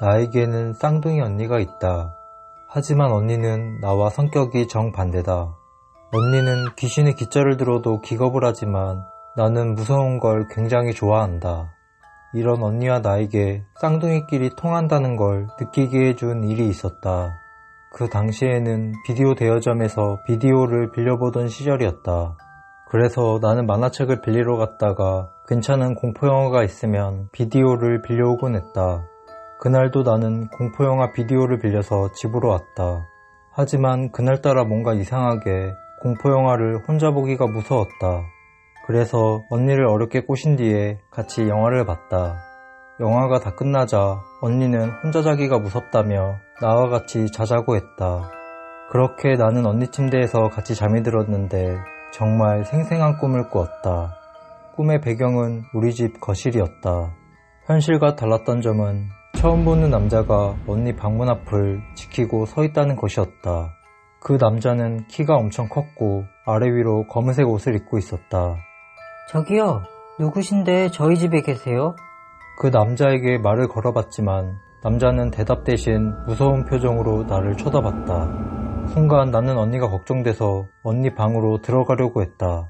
나에게는 쌍둥이 언니가 있다. 하지만 언니는 나와 성격이 정반대다. 언니는 귀신의 기자를 들어도 기겁을 하지만 나는 무서운 걸 굉장히 좋아한다. 이런 언니와 나에게 쌍둥이끼리 통한다는 걸 느끼게 해준 일이 있었다. 그 당시에는 비디오 대여점에서 비디오를 빌려보던 시절이었다. 그래서 나는 만화책을 빌리러 갔다가 괜찮은 공포영화가 있으면 비디오를 빌려오곤 했다. 그날도 나는 공포영화 비디오를 빌려서 집으로 왔다. 하지만 그날따라 뭔가 이상하게 공포영화를 혼자 보기가 무서웠다. 그래서 언니를 어렵게 꼬신 뒤에 같이 영화를 봤다. 영화가 다 끝나자 언니는 혼자 자기가 무섭다며 나와 같이 자자고 했다. 그렇게 나는 언니 침대에서 같이 잠이 들었는데 정말 생생한 꿈을 꾸었다. 꿈의 배경은 우리 집 거실이었다. 현실과 달랐던 점은 처음 보는 남자가 언니 방문 앞을 지키고 서 있다는 것이었다. 그 남자는 키가 엄청 컸고 아래 위로 검은색 옷을 입고 있었다. 저기요, 누구신데 저희 집에 계세요? 그 남자에게 말을 걸어봤지만 남자는 대답 대신 무서운 표정으로 나를 쳐다봤다. 순간 나는 언니가 걱정돼서 언니 방으로 들어가려고 했다.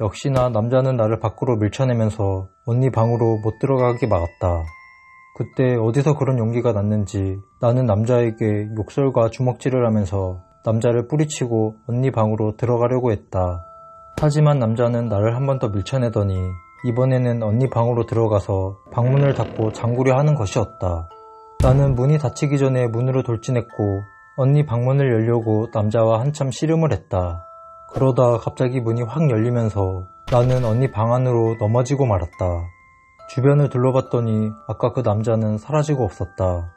역시나 남자는 나를 밖으로 밀쳐내면서 언니 방으로 못 들어가게 막았다. 그때 어디서 그런 용기가 났는지 나는 남자에게 욕설과 주먹질을 하면서 남자를 뿌리치고 언니 방으로 들어가려고 했다. 하지만 남자는 나를 한 번 더 밀쳐내더니 이번에는 언니 방으로 들어가서 방문을 닫고 잠그려 하는 것이었다. 나는 문이 닫히기 전에 문으로 돌진했고 언니 방문을 열려고 남자와 한참 씨름을 했다. 그러다 갑자기 문이 확 열리면서 나는 언니 방 안으로 넘어지고 말았다. 주변을 둘러봤더니 아까 그 남자는 사라지고 없었다.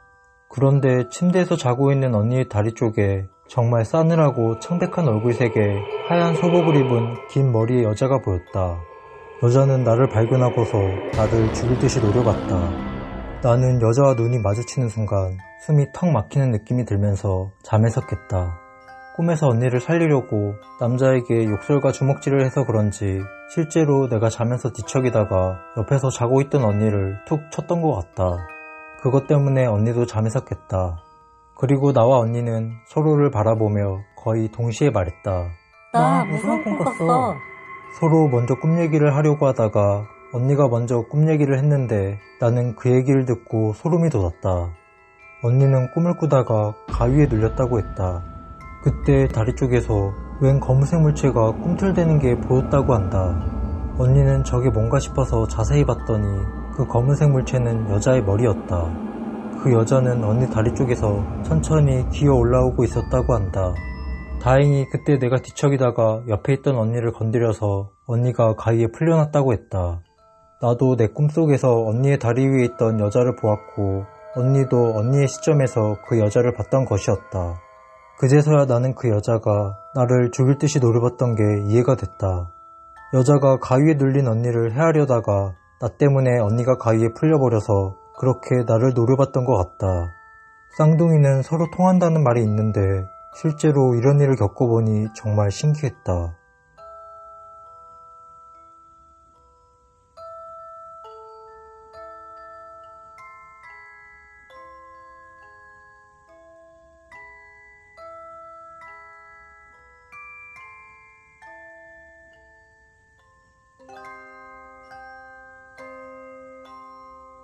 그런데 침대에서 자고 있는 언니의 다리 쪽에 정말 싸늘하고 청백한 얼굴색에 하얀 소복을 입은 긴 머리의 여자가 보였다. 여자는 나를 발견하고서 나를 죽일 듯이 노려봤다. 나는 여자와 눈이 마주치는 순간 숨이 턱 막히는 느낌이 들면서 잠에서 깼다. 꿈에서 언니를 살리려고 남자에게 욕설과 주먹질을 해서 그런지 실제로 내가 자면서 뒤척이다가 옆에서 자고 있던 언니를 툭 쳤던 것 같다. 그것 때문에 언니도 잠에서 깼다. 그리고 나와 언니는 서로를 바라보며 거의 동시에 말했다. 나 무서운 꿈 꿨어. 서로 먼저 꿈 얘기를 하려고 하다가 언니가 먼저 꿈 얘기를 했는데 나는 그 얘기를 듣고 소름이 돋았다. 언니는 꿈을 꾸다가 가위에 눌렸다고 했다. 그때 다리 쪽에서 웬 검은색 물체가 꿈틀대는 게 보였다고 한다. 언니는 저게 뭔가 싶어서 자세히 봤더니 그 검은색 물체는 여자의 머리였다. 그 여자는 언니 다리 쪽에서 천천히 기어 올라오고 있었다고 한다. 다행히 그때 내가 뒤척이다가 옆에 있던 언니를 건드려서 언니가 가위에 풀려났다고 했다. 나도 내 꿈속에서 언니의 다리 위에 있던 여자를 보았고 언니도 언니의 시점에서 그 여자를 봤던 것이었다. 그제서야 나는 그 여자가 나를 죽일 듯이 노려봤던 게 이해가 됐다. 여자가 가위에 눌린 언니를 헤아려다가 나 때문에 언니가 가위에 풀려버려서 그렇게 나를 노려봤던 것 같다. 쌍둥이는 서로 통한다는 말이 있는데 실제로 이런 일을 겪어보니 정말 신기했다. you